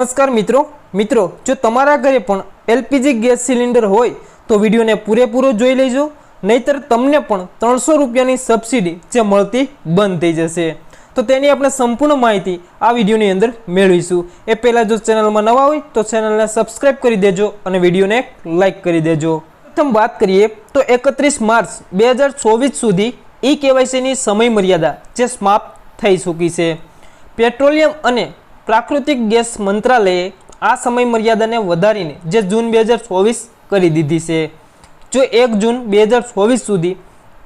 નમસ્કાર મિત્રો. મિત્રો, જો તમારા ઘરે પણ એલપીજી ગેસ સિલિન્ડર હોય, તો વિડીયોને પૂરેપૂરો જોઈ લેજો. નહીતર તમને પણ ત્રણસો રૂપિયાની સબસિડી જે મળતી બંધ થઈ જશે. તો તેની આપણે સંપૂર્ણ માહિતી આ વિડીયોની અંદર મેળવીશું. એ પહેલાં જો ચેનલમાં નવા હોય, તો ચેનલને સબસ્ક્રાઈબ કરી દેજો અને વિડીયોને લાઇક કરી દેજો. પ્રથમ વાત કરીએ, તો એકત્રીસ માર્ચ બે હજાર ચોવીસ સુધી ઈ કેવાયસીની સમય મર્યાદા જે સમાપ્ત થઈ ચૂકી છે. પેટ્રોલિયમ અને પ્રાકૃતિક ગેસ મંત્રાલયે આ સમય મર્યાદાને વધારીને જે જૂન બે હજાર ચોવીસ કરી દીધી છે. જો એક જૂન બે હજાર ચોવીસ સુધી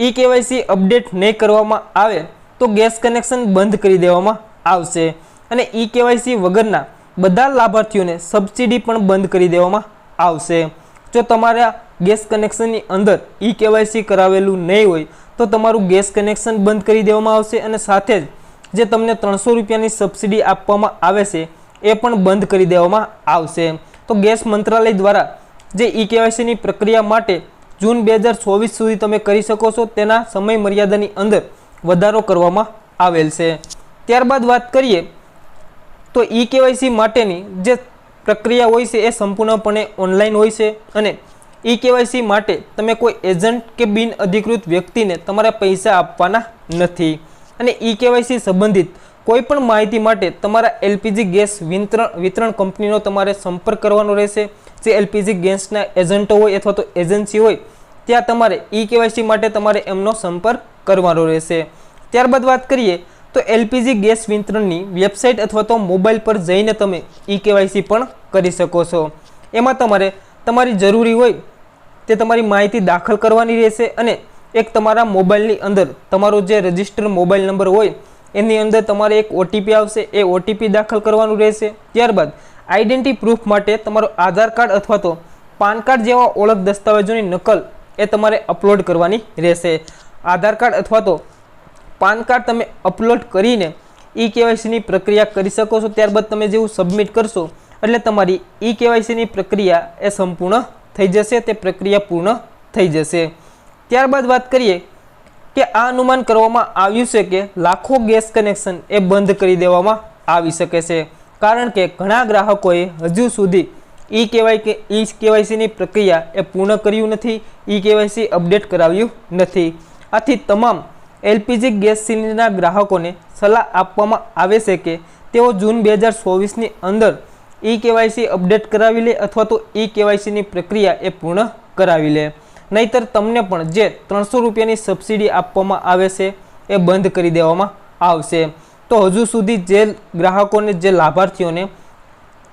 ઈ કેવાયસી અપડેટ નહીં કરવામાં આવે, તો ગેસ કનેક્શન બંધ કરી દેવામાં આવશે અને ઈ કેવાયસી વગરના બધા લાભાર્થીઓને સબસિડી પણ બંધ કરી દેવામાં આવશે. જો તમારા ગેસ કનેક્શનની અંદર ઈ કેવાયસી કરાવેલું નહીં હોય, તો તમારું ગેસ કનેક્શન બંધ કરી દેવામાં આવશે અને સાથે જ જે તમને ત્રણસો રૂપિયાની સબસિડી આપવામાં આવે છે, એ પણ બંધ કરી દેવામાં આવશે. તો ગેસ મંત્રાલય દ્વારા જે ઈ કેવાયસીની પ્રક્રિયા માટે જૂન બે હજાર ચોવીસ સુધી તમે કરી શકો છો, તેના સમય મર્યાદાની અંદર વધારો કરવામાં આવેલ છે. ત્યારબાદ વાત કરીએ તો ઈ કેવાયસી માટેની જે પ્રક્રિયા હોય છે, એ સંપૂર્ણપણે ઓનલાઈન હોય છે અને ઈ કેવાયસી માટે તમે કોઈ એજન્ટ કે બિન અધિકૃત વ્યક્તિને તમારા પૈસા આપવાના નથી. અને ઈ કેવાયસી સંબંધિત કોઈ પણ માહિતી માટે તમારા એલપીજી ગેસ વિતરણ વિતરણ કંપનીનો તમારે સંપર્ક કરવાનો રહેશે. જે એલપીજી ગેસના એજન્ટો હોય અથવા તો એજન્સી હોય, ત્યાં તમારે ઈ કેવાયસી માટે તમારે એમનો સંપર્ક કરવાનો રહેશે. ત્યારબાદ વાત કરીએ, તો એલપીજી ગેસ વિતરણની વેબસાઇટ અથવા તો મોબાઈલ પર જઈને તમે ઈ કેવાયસી પણ કરી શકો છો. એમાં તમારે, તમારી જરૂરી હોય તે તમારી માહિતી દાખલ કરવાની રહેશે અને એક તમારા મોબાઈલની અંદર તમારો જે રજિસ્ટર મોબાઈલ નંબર હોય, એની અંદર તમારે એક ઓટીપી આવશે, એ ઓટીપી દાખલ કરવાનું રહેશે. ત્યારબાદ આઈડેન્ટિટી પ્રૂફ માટે તમારો આધાર કાર્ડ અથવા તો પાન કાર્ડ જેવા ઓળખ દસ્તાવેજોની નકલ એ તમારે અપલોડ કરવાની રહેશે. આધાર કાર્ડ અથવા તો પાન કાર્ડ તમે અપલોડ કરીને ઈ કેવાયસીની પ્રક્રિયા કરી શકો છો. ત્યારબાદ તમે જેવું સબમિટ કરશો, એટલે તમારી ઈ કેવાયસીની પ્રક્રિયા એ સંપૂર્ણ થઈ જશે, તે પ્રક્રિયા પૂર્ણ થઈ જશે. ત્યારબાદ વાત કરીએ કે આ અનુમાન કરવામાં આવ્યું છે કે લાખો ગેસ કનેક્શન એ બંધ કરી દેવામાં આવી શકે છે. કારણ કે ઘણા ગ્રાહકોએ હજુ સુધી ઈ કેવાય કે ઈ કેવાયસીની પ્રક્રિયા એ પૂર્ણ કર્યું નથી ઈ કેવાયસી અપડેટ કરાવ્યું નથી. આથી તમામ એલપીજી ગેસ સિલિન્ડરના ગ્રાહકોને સલાહ આપવામાં આવે છે કે તેઓ જૂન બે હજાર ચોવીસની અંદર ઈ કેવાયસી અપડેટ કરાવી લે અથવા તો ઈ કેવાયસીની પ્રક્રિયા એ પૂર્ણ કરાવી લે. નહીતર તમને પણ જે ત્રણસો રૂપિયાની સબસિડી આપવામાં આવે છે, એ બંધ કરી દેવામાં આવશે. તો હજુ સુધી જે ગ્રાહકોને, જે લાભાર્થીઓને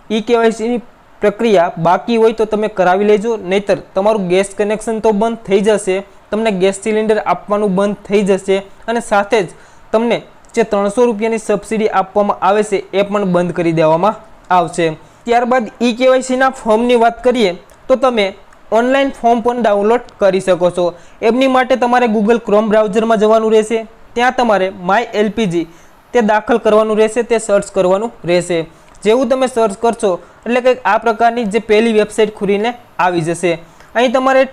ઈ કેવાયસીની પ્રક્રિયા બાકી હોય તો તમે કરાવી લેજો. નહીતર તમારું ગેસ કનેક્શન તો બંધ થઈ જશે, તમને ગેસ સિલિન્ડર આપવાનું બંધ થઈ જશે અને સાથે જ તમને જે ત્રણસો રૂપિયાની સબસિડી આપવામાં આવે છે, એ પણ બંધ કરી દેવામાં આવશે. ત્યારબાદ ઈ કેવાયસીના ફોર્મની વાત કરીએ, તો તમે ઓનલાઈન ફોર્મ પણ ડાઉનલોડ કરી શકો છો. એમની માટે તમારે ગૂગલ ક્રોમ બ્રાઉઝરમાં જવાનું રહેશે. ત્યાં તમારે માય એલપીજી તે દાખલ કરવાનું રહેશે, તે સર્ચ કરવાનું રહેશે. જેવું તમે સર્ચ કરશો, એટલે કંઈક આ પ્રકારની જે પહેલી વેબસાઇટ ખુલીને આવી જશે. અહીં તમારે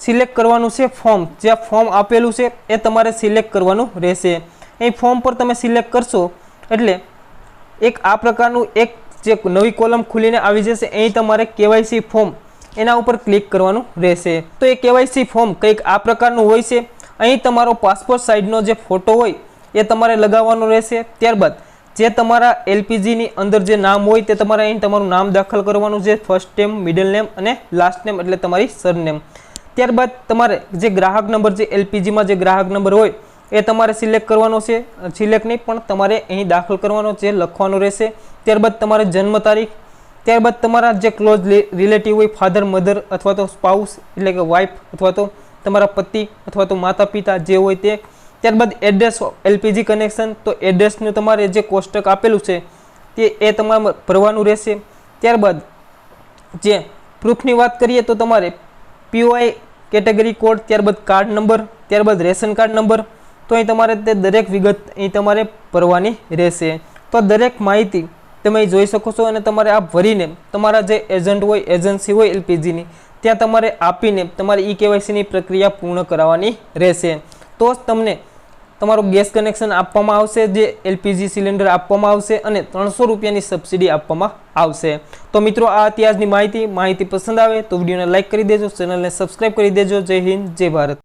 સિલેક્ટ કરવાનું છે ફોર્મ જે ફોર્મ આપેલું છે, એ તમારે સિલેક્ટ કરવાનું રહેશે. અહીં ફોર્મ પર તમે સિલેક્ટ કરશો, એટલે એક આ પ્રકારનું એક જે નવી કોલમ ખુલીને આવી જશે, અહીં તમારે કેવાયસી ફોર્મ એના ઉપર ક્લિક કરવાનું રહેશે. તો એ કેવાયસી ફોર્મ કંઈક આ પ્રકારનું હોય છે. અહીં તમારો પાસપોર્ટ સાઇઝનો જે ફોટો હોય, એ તમારે લગાવવાનો રહેશે. ત્યારબાદ, જે તમારા એલપીજીની અંદર જે નામ હોય, તે તમારે અહીં તમારું નામ દાખલ કરવાનું છે. ફર્સ્ટ નેમ મિડલ નેમ અને લાસ્ટ નેમ એટલે તમારી સરનેમ ત્યારબાદ, તમારે જે ગ્રાહક નંબર જે એલપીજીમાં જે ગ્રાહક નંબર હોય, એ તમારે સિલેક્ટ કરવાનો છે. સિલેક્ટ નહીં, પણ તમારે અહીં દાખલ કરવાનો છે, લખવાનો રહેશે. ત્યારબાદ, તમારે જન્મ તારીખ ત્યારબાદ તમારા જે ક્લોઝ રિલેટિવ હોય ફાધર મધર અથવા તો સ્પાઉસ એટલે કે વાઇફ અથવા તો તમારા પતિ અથવા તો માતા પિતા જે હોય તે, ત્યારબાદ એડ્રેસ એલપીજી કનેક્શન તો એડ્રેસનું તમારે જે કોષ્ટક આપેલું છે, તે એ તમારે ભરવાનું રહેશે. ત્યારબાદ જે પ્રૂફની વાત કરીએ તો તમારે પીઓઆઈ કેટેગરી કોડ ત્યારબાદ કાર્ડ નંબર ત્યારબાદ રેશન કાર્ડ નંબર તો અહીં તમારે તે દરેક વિગત અહીં તમારે ભરવાની રહેશે. તો દરેક માહિતી તમે જોઈ શકો છો અને તમારે આ ભરીને તમારા જે એજન્ટ હોય, એજન્સી હોય એલપીજીની, ત્યાં તમારે આપીને તમારે ઈ કેવાયસીની પ્રક્રિયા પૂર્ણ કરાવવાની રહેશે. તો જ તમને તમારું ગેસ કનેક્શન આપવામાં આવશે, જે એલપીજી સિલિન્ડર આપવામાં આવશે અને ત્રણસો રૂપિયાની સબસિડી આપવામાં આવશે. તો મિત્રો, આ અત્યારની માહિતી. માહિતી પસંદ આવે તો વિડીયોને લાઇક કરી દેજો, ચેનલને સબસ્ક્રાઇબ કરી દેજો. જય હિન્દ, જય ભારત.